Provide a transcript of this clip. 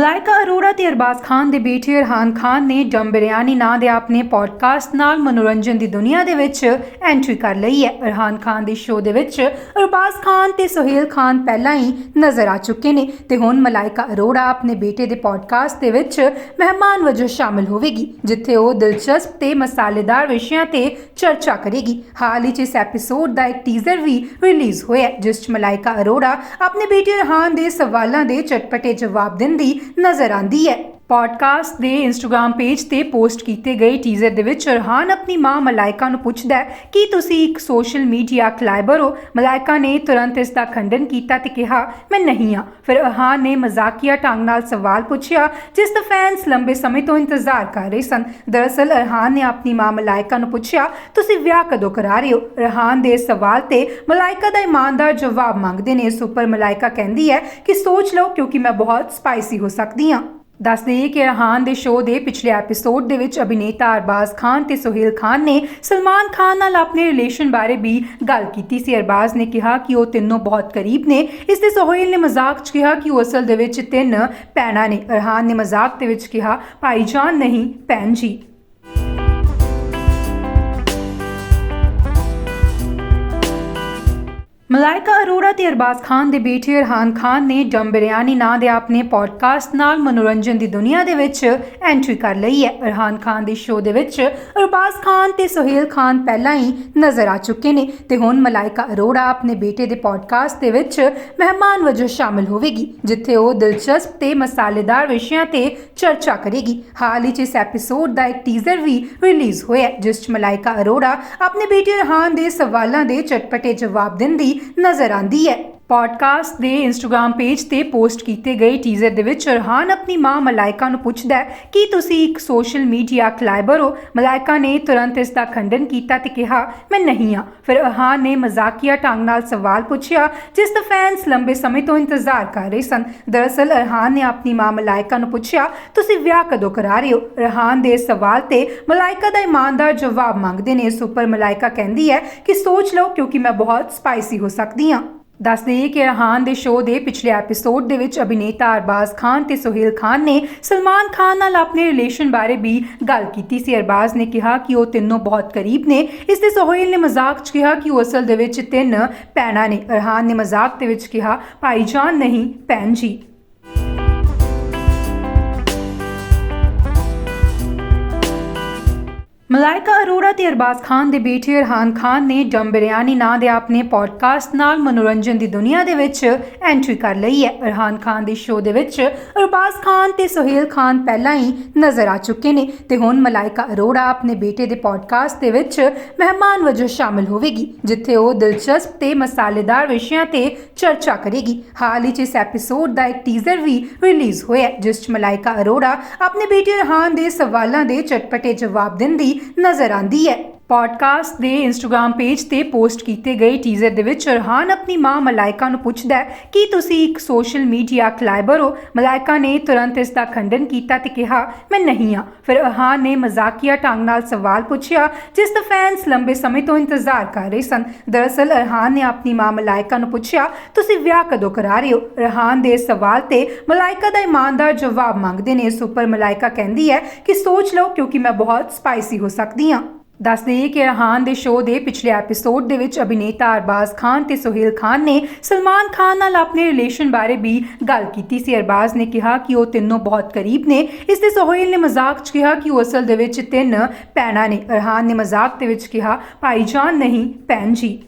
ਮਲਾਇਕਾ ਅਰੋੜਾ ਤੇ ਅਰਬਾਜ਼ ਖਾਨ ਦੇ ਬੇਟੇ ਅਰਹਾਨ ਖਾਨ ਨੇ ਡਮ ਬਿਰਿਆਨੀ ਨਾਂ ਦੇ ਆਪਣੇ ਪੋਡਕਾਸਟ ਨਾਲ ਮਨੋਰੰਜਨ ਦੀ ਦੁਨੀਆ ਦੇ ਵਿੱਚ ਐਂਟਰੀ ਕਰ ਲਈ ਹੈ। ਅਰਹਾਨ ਖਾਨ ਦੇ ਸ਼ੋਅ ਦੇ ਵਿੱਚ ਅਰਬਾਜ਼ ਖਾਨ ਤੇ ਸੁਹੇਲ ਖਾਨ ਪਹਿਲਾਂ ਹੀ ਨਜ਼ਰ ਆ ਚੁੱਕੇ ਨੇ ਤੇ ਹੁਣ ਮਲਾਇਕਾ ਅਰੋੜਾ ਆਪਣੇ ਬੇਟੇ ਦੇ ਪੋਡਕਾਸਟ ਦੇ ਵਿੱਚ ਮਹਿਮਾਨ ਵਜੋਂ ਸ਼ਾਮਿਲ ਹੋਵੇਗੀ, ਜਿੱਥੇ ਉਹ ਦਿਲਚਸਪ ਤੇ ਮਸਾਲੇਦਾਰ ਵਿਸ਼ਿਆਂ ਤੇ ਚਰਚਾ ਕਰੇਗੀ। ਹਾਲ ਹੀ 'ਚ ਇਸ ਐਪੀਸੋਡ ਦਾ ਇੱਕ ਟੀਜ਼ਰ ਵੀ ਰਿਲੀਜ਼ ਹੋਇਆ ਜਿਸ 'ਚ ਮਲਾਇਕਾ ਅਰੋੜਾ ਆਪਣੇ ਬੇਟੇ ਅਰਹਾਨ ਦੇ ਸਵਾਲਾਂ ਦੇ ਚਟਪਟੇ ਜਵਾਬ ਦਿੰਦੀ ਨਜ਼ਰ ਆਂਦੀ ਹੈ। ਪੋਡਕਾਸਟ ਦੇ ਇੰਸਟਾਗ੍ਰam ਪੇਜ ਤੇ ਪੋਸਟ ਕੀਤੇ ਗਏ ਟੀਜ਼ਰ ਦੇ ਵਿੱਚ ਅਰਹਾਨ ਆਪਣੀ ਮਾਂ ਮਲਾਇਕਾ ਨੂੰ ਪੁੱਛਦਾ ਹੈ, ਕਿ ਤੁਸੀਂ ਇੱਕ ਸੋਸ਼ਲ ਮੀਡੀਆ ਕਲਾਈਬਰ ਹੋ? ਮਲਾਇਕਾ ਨੇ ਤੁਰੰਤ ਇਸ ਦਾ ਖੰਡਨ ਕੀਤਾ ਤੇ ਕਿਹਾ, ਮੈਂ ਨਹੀਂ ਹਾਂ। ਫਿਰ ਅਰਹਾਨ ਨੇ ਮਜ਼ਾਕੀਆ ਢੰਗ ਨਾਲ ਸਵਾਲ ਪੁੱਛਿਆ, ਜਿਸ ਦਾ ਫੈਨਸ ਲੰਬੇ ਸਮੇਂ ਤੋਂ ਇੰਤਜ਼ਾਰ ਕਰ ਰਹੇ ਸਨ। ਦਰਅਸਲ ਅਰਹਾਨ ਨੇ ਆਪਣੀ ਮਾਂ ਮਲਾਇਕਾ ਨੂੰ ਪੁੱਛਿਆ, ਤੁਸੀਂ ਵਿਆਹ ਕਦੋਂ ਕਰਾ ਰਹੇ ਹੋ? ਅਰਹਾਨ ਦੇ ਸਵਾਲ ਤੇ ਮਲਾਇਕਾ ਦਾ ਇਮਾਨਦਾਰ ਜਵਾਬ ਮੰਗਦੇ ਨੇ। ਇਸ ਉੱਪਰ ਮਲਾਇਕਾ ਕਹਿੰਦੀ ਹੈ ਕਿ, ਸੋਚ ਲਓ, ਕਿਉਂਕਿ ਮੈਂ ਬਹੁਤ ਸਪਾਈਸੀ ਹੋ ਸਕਦੀ ਹਾਂ। ਦੱਸ ਦਈਏ ਕਿ ਰਹਾਨ ਦੇ ਸ਼ੋਅ ਦੇ ਪਿਛਲੇ ਐਪੀਸੋਡ ਦੇ ਵਿੱਚ ਅਭਿਨੇਤਾ ਅਰਬਾਜ਼ ਖਾਨ ਤੇ ਸੁਹੇਲ ਖਾਨ ਨੇ ਸਲਮਾਨ ਖਾਨ ਨਾਲ ਆਪਣੇ ਰਿਲੇਸ਼ਨ ਬਾਰੇ ਵੀ ਗੱਲ ਕੀਤੀ ਸੀ। ਅਰਬਾਜ਼ ਨੇ ਕਿਹਾ ਕਿ ਉਹ ਤਿੰਨੋਂ ਬਹੁਤ ਕਰੀਬ ਨੇ। ਇਸ ਤੇ ਸੁਹੇਲ ਨੇ ਮਜ਼ਾਕ 'ਚ ਕਿਹਾ ਕਿ ਉਹ ਅਸਲ ਦੇ ਵਿੱਚ ਤਿੰਨ ਭੈਣਾਂ ਨੇ। ਅਰਹਾਨ ਨੇ ਮਜ਼ਾਕ ਦੇ ਵਿੱਚ ਕਿਹਾ, ਭਾਈਜਾਨ ਨਹੀਂ, ਭੈਣ ਜੀ। ਮਲਾਇਕਾ ਅਰੋੜਾ ਤੇ ਅਰਬਾਜ਼ ਖਾਨ ਦੇ ਬੇਟੇ ਅਰਹਾਨ ਖਾਨ ਨੇ ਡਮ ਬਿਰਿਆਨੀ ਨਾਂ ਦੇ ਆਪਣੇ ਪੋਡਕਾਸਟ ਨਾਲ ਮਨੋਰੰਜਨ ਦੀ ਦੁਨੀਆ ਦੇ ਵਿੱਚ ਐਂਟਰੀ ਕਰ ਲਈ ਹੈ। ਅਰਹਾਨ ਖਾਨ ਦੇ ਸ਼ੋਅ ਦੇ ਵਿੱਚ ਅਰਬਾਜ਼ ਖਾਨ ਤੇ ਸੁਹੇਲ ਖਾਨ ਪਹਿਲਾਂ ਹੀ ਨਜ਼ਰ ਆ ਚੁੱਕੇ ਨੇ ਤੇ ਹੁਣ ਮਲਾਇਕਾ ਅਰੋੜਾ ਆਪਣੇ ਬੇਟੇ ਦੇ ਪੋਡਕਾਸਟ ਦੇ ਵਿੱਚ ਮਹਿਮਾਨ ਵਜੋਂ ਸ਼ਾਮਿਲ ਹੋਵੇਗੀ, ਜਿੱਥੇ ਉਹ ਦਿਲਚਸਪ ਤੇ ਮਸਾਲੇਦਾਰ ਵਿਸ਼ਿਆਂ ਤੇ ਚਰਚਾ ਕਰੇਗੀ। ਹਾਲ ਹੀ 'ਚ ਇਸ ਐਪੀਸੋਡ ਦਾ ਇੱਕ ਟੀਜ਼ਰ ਵੀ ਰਿਲੀਜ਼ ਹੋਇਆ ਜਿਸ 'ਚ ਮਲਾਇਕਾ ਅਰੋੜਾ ਆਪਣੇ ਬੇਟੇ ਅਰਹਾਨ ਦੇ ਸਵਾਲਾਂ ਦੇ ਚਟਪਟੇ ਜਵਾਬ ਦਿੰਦੀ ਨਜ਼ਰ ਆਂਦੀ ਹੈ। ਪੋਡਕਾਸਟ ਦੇ ਇੰਸਟਾਗ੍ਰam ਪੇਜ ਤੇ ਪੋਸਟ ਕੀਤੇ ਗਏ ਟੀਜ਼ਰ ਦੇ ਵਿੱਚ ਅਰਹਾਨ ਆਪਣੀ ਮਾਂ ਮਲਾਇਕਾ ਨੂੰ ਪੁੱਛਦਾ ਹੈ, ਕਿ ਤੁਸੀਂ ਇੱਕ ਸੋਸ਼ਲ ਮੀਡੀਆ ਕਲਾਈਬਰ ਹੋ? ਮਲਾਇਕਾ ਨੇ ਤੁਰੰਤ ਇਸ ਦਾ ਖੰਡਨ ਕੀਤਾ ਤੇ ਕਿਹਾ, ਮੈਂ ਨਹੀਂ ਹਾਂ। ਫਿਰ ਅਰਹਾਨ ਨੇ ਮਜ਼ਾਕੀਆ ਢੰਗ ਨਾਲ ਸਵਾਲ ਪੁੱਛਿਆ, ਜਿਸ ਦਾ ਫੈਨਸ ਲੰਬੇ ਸਮੇਂ ਤੋਂ ਇੰਤਜ਼ਾਰ ਕਰ ਰਹੇ ਸਨ। ਦਰਅਸਲ ਅਰਹਾਨ ਨੇ ਆਪਣੀ ਮਾਂ ਮਲਾਇਕਾ ਨੂੰ ਪੁੱਛਿਆ, ਤੁਸੀਂ ਵਿਆਹ ਕਦੋਂ ਕਰਾ ਰਹੇ ਹੋ? ਅਰਹਾਨ ਦੇ ਸਵਾਲ ਤੇ ਮਲਾਇਕਾ ਦਾ ਇਮਾਨਦਾਰ ਜਵਾਬ ਮੰਗਦੇ ਨੇ। ਇਸ ਉੱਪਰ ਮਲਾਇਕਾ ਕਹਿੰਦੀ ਹੈ ਕਿ, ਸੋਚ ਲਓ, ਕਿਉਂਕਿ ਮੈਂ ਬਹੁਤ ਸਪਾਈਸੀ ਹੋ ਸਕਦੀ ਹਾਂ। ਦੱਸ ਦਈਏ ਕਿ ਰਹਾਨ ਦੇ ਸ਼ੋਅ ਦੇ ਪਿਛਲੇ ਐਪੀਸੋਡ ਦੇ ਵਿੱਚ ਅਭਿਨੇਤਾ ਅਰਬਾਜ਼ ਖਾਨ ਤੇ ਸੁਹੇਲ ਖਾਨ ਨੇ ਸਲਮਾਨ ਖਾਨ ਨਾਲ ਆਪਣੇ ਰਿਲੇਸ਼ਨ ਬਾਰੇ ਵੀ ਗੱਲ ਕੀਤੀ ਸੀ। ਅਰਬਾਜ਼ ਨੇ ਕਿਹਾ ਕਿ ਉਹ ਤਿੰਨੋਂ ਬਹੁਤ ਕਰੀਬ ਨੇ। ਇਸ ਤੇ ਸੁਹੇਲ ਨੇ ਮਜ਼ਾਕ 'ਚ ਕਿਹਾ ਕਿ ਉਹ ਅਸਲ ਦੇ ਵਿੱਚ ਤਿੰਨ ਭੈਣਾਂ ਨੇ। ਅਰਹਾਨ ਨੇ ਮਜ਼ਾਕ ਦੇ ਵਿੱਚ ਕਿਹਾ, ਭਾਈਜਾਨ ਨਹੀਂ, ਭੈਣ ਜੀ। ਮਲਾਇਕਾ ਅਰੋੜਾ ਤੇ ਅਰਬਾਜ਼ ਖਾਨ ਦੇ ਬੇਟੇ ਅਰਹਾਨ ਖਾਨ ਨੇ ਡਮ ਬਿਰਿਆਨੀ ਨਾਂ ਦੇ ਆਪਣੇ ਪੋਡਕਾਸਟ ਨਾਲ ਮਨੋਰੰਜਨ ਦੀ ਦੁਨੀਆ ਦੇ ਵਿੱਚ ਐਂਟਰੀ ਕਰ ਲਈ ਹੈ। ਅਰਹਾਨ ਖਾਨ ਦੇ ਸ਼ੋਅ ਦੇ ਵਿੱਚ ਅਰਬਾਜ਼ ਖਾਨ ਤੇ ਸੁਹੇਲ ਖਾਨ ਪਹਿਲਾਂ ਹੀ ਨਜ਼ਰ ਆ ਚੁੱਕੇ ਨੇ ਤੇ ਹੁਣ ਮਲਾਇਕਾ ਅਰੋੜਾ ਆਪਣੇ ਬੇਟੇ ਦੇ ਪੋਡਕਾਸਟ ਦੇ ਵਿੱਚ ਮਹਿਮਾਨ ਵਜੋਂ ਸ਼ਾਮਿਲ ਹੋਵੇਗੀ, ਜਿੱਥੇ ਉਹ ਦਿਲਚਸਪ ਤੇ ਮਸਾਲੇਦਾਰ ਵਿਸ਼ਿਆਂ ਤੇ ਚਰਚਾ ਕਰੇਗੀ। ਹਾਲ ਹੀ 'ਚ ਇਸ ਐਪੀਸੋਡ ਦਾ ਇੱਕ ਟੀਜ਼ਰ ਵੀ ਰਿਲੀਜ਼ ਹੋਇਆ ਜਿਸ 'ਚ ਮਲਾਇਕਾ ਅਰੋੜਾ ਆਪਣੇ ਬੇਟੇ ਅਰਹਾਨ ਦੇ ਸਵਾਲਾਂ ਦੇ ਚਟਪਟੇ ਜਵਾਬ ਦਿੰਦੀ ਨਜ਼ਰ ਆਂਦੀ ਹੈ। ਪੋਡਕਾਸਟ ਦੇ ਇੰਸਟਾਗ੍ਰam ਪੇਜ ਤੇ ਪੋਸਟ ਕੀਤੇ ਗਏ ਟੀਜ਼ਰ ਦੇ ਵਿੱਚ ਅਰਹਾਨ ਆਪਣੀ ਮਾਂ ਮਲਾਇਕਾ ਨੂੰ ਪੁੱਛਦਾ ਹੈ, ਕਿ ਤੁਸੀਂ ਇੱਕ ਸੋਸ਼ਲ ਮੀਡੀਆ ਕਲਾਈਬਰ ਹੋ? ਮਲਾਇਕਾ ਨੇ ਤੁਰੰਤ ਇਸ ਦਾ ਖੰਡਨ ਕੀਤਾ ਤੇ ਕਿਹਾ, ਮੈਂ ਨਹੀਂ ਹਾਂ। ਫਿਰ ਅਰਹਾਨ ਨੇ ਮਜ਼ਾਕੀਆ ਢੰਗ ਨਾਲ ਸਵਾਲ ਪੁੱਛਿਆ, ਜਿਸ ਦਾ ਫੈਨਸ ਲੰਬੇ ਸਮੇਂ ਤੋਂ ਇੰਤਜ਼ਾਰ ਕਰ ਰਹੇ ਸਨ। ਦਰਅਸਲ ਅਰਹਾਨ ਨੇ ਆਪਣੀ ਮਾਂ ਮਲਾਇਕਾ ਨੂੰ ਪੁੱਛਿਆ, ਤੁਸੀਂ ਵਿਆਹ ਕਦੋਂ ਕਰਾ ਰਹੇ ਹੋ? ਅਰਹਾਨ ਦੇ ਸਵਾਲ ਤੇ ਮਲਾਇਕਾ ਦਾ ਇਮਾਨਦਾਰ ਜਵਾਬ ਮੰਗਦੇ ਨੇ। ਇਸ ਉੱਪਰ ਮਲਾਇਕਾ ਕਹਿੰਦੀ ਹੈ ਕਿ, ਸੋਚ ਲਓ, ਕਿਉਂਕਿ ਮੈਂ ਬਹੁਤ ਸਪਾਈਸੀ ਹੋ ਸਕਦੀ ਹਾਂ। ਦੱਸ ਦਈਏ ਕਿ ਰਹਾਨ ਦੇ ਸ਼ੋਅ ਦੇ ਪਿਛਲੇ ਐਪੀਸੋਡ ਦੇ ਵਿੱਚ ਅਭਿਨੇਤਾ ਅਰਬਾਜ਼ ਖਾਨ ਤੇ ਸੁਹੇਲ ਖਾਨ ਨੇ ਸਲਮਾਨ ਖਾਨ ਨਾਲ ਆਪਣੇ ਰਿਲੇਸ਼ਨ ਬਾਰੇ ਵੀ ਗੱਲ ਕੀਤੀ ਸੀ। ਅਰਬਾਜ਼ ਨੇ ਕਿਹਾ ਕਿ ਉਹ ਤਿੰਨੋਂ ਬਹੁਤ ਕਰੀਬ ਨੇ। ਇਸ ਤੇ ਸੁਹੇਲ ਨੇ ਮਜ਼ਾਕ 'ਚ ਕਿਹਾ ਕਿ ਉਹ ਅਸਲ ਦੇ ਵਿੱਚ ਤਿੰਨ ਭੈਣਾਂ ਨੇ। ਅਰਹਾਨ ਨੇ ਮਜ਼ਾਕ ਦੇ ਵਿੱਚ ਕਿਹਾ, ਭਾਈਜਾਨ ਨਹੀਂ, ਭੈਣ ਜੀ।